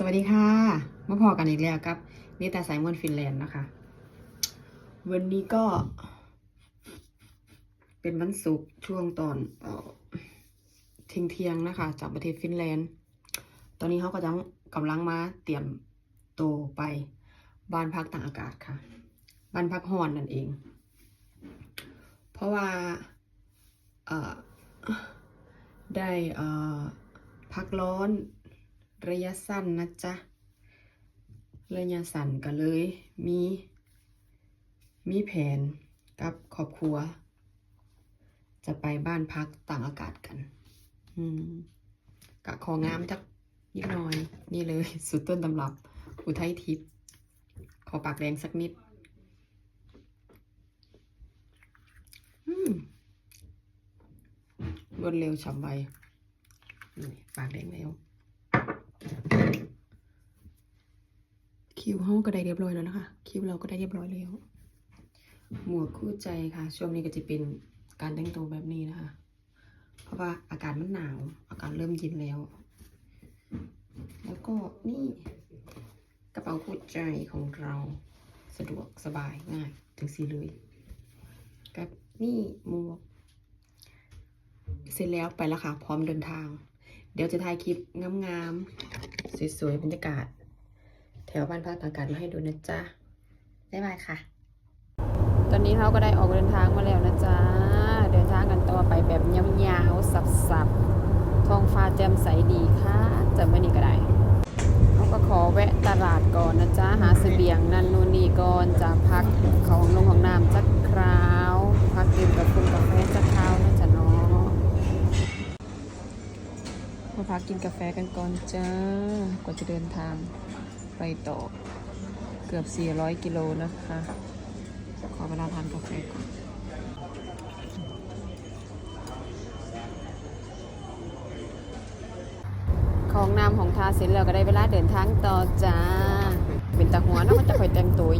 สวัสดีค่ะ มาพอกันอีกแล้วครับนิตาสายมวนฟินแลนด์นะคะ วันนี้ก็ เป็นวันศุกร์ช่วงตอนเออที่ยงเที่ยงนะคะ จากประเทศฟินแลนด์ ตอนนี้เขาก็จะกำลังมาเตรียมโตไปบ้านพักต่างอากาศค่ะ บ้านพักฮอนนั่นเอง เพราะว่าเออได้เออพักร้อน ระยะสั้นนะจ๊ะ ระยะสั้นก็เลยมี มีแผนกับครอบครัว จะไปบ้านพักต่างอากาศกัน อืมกะของามจักนิดหน่อย นี่เลย สุดต้นตำรับ อุทัยทิพย์ขอปากแดงสักนิด อืมรวดเร็วฉับไวปากแดงแล้ว คิวห้องก็ได้เรียบร้อยแล้วนะคะ คิวเราก็ได้เรียบร้อยแล้ว หมวกคู่ใจค่ะ ช่วงนี้ก็จะเป็นการแต่งตัวแบบนี้นะคะ เพราะว่าอากาศมันหนาว อากาศเริ่มเย็นแล้ว แล้วก็นี่กระเป๋าคู่ใจของเราสะดวกสบายง่ายถึงสีเลยกับนี่หมวก เสร็จแล้วไปแล้วค่ะ พร้อมเดินทาง เดี๋ยวจะถ่ายคลิปงามๆสวยๆบรรยากาศ แถวบ้านพักต่างอากาศมาให้ดูนะจ๊ะบ๊ายบายค่ะ ตอนนี้เราก็ได้ออกเดินทางมาแล้วนะจ๊ะ เดินทางกันต่อไปแบบยาวๆสับๆ ท้องฟ้าแจ่มใสดีค่ะจะไม่นี่ก็ได้เราก็ขอแวะตลาดก่อนนะจ๊ะ หาเสบียงนั่นนู่นนี่ก่อนจะพักเขาของลงของน้ำจักคราว พักดื่มกับคุณกาแฟจักคราวนะจ๊ะเนาะมาพักกินกาแฟกันก่อนจ้ากว่าจะเดินทาง ไปต่อเกือบ 400 กิโลนะคะ ขอเวลาทานกาแฟก่อนของนามของทาเสร็จแล้วก็ได้เวลาเดินทางต่อจ้า เป็นตะหัวนาะมันจะคอยแต่งตัว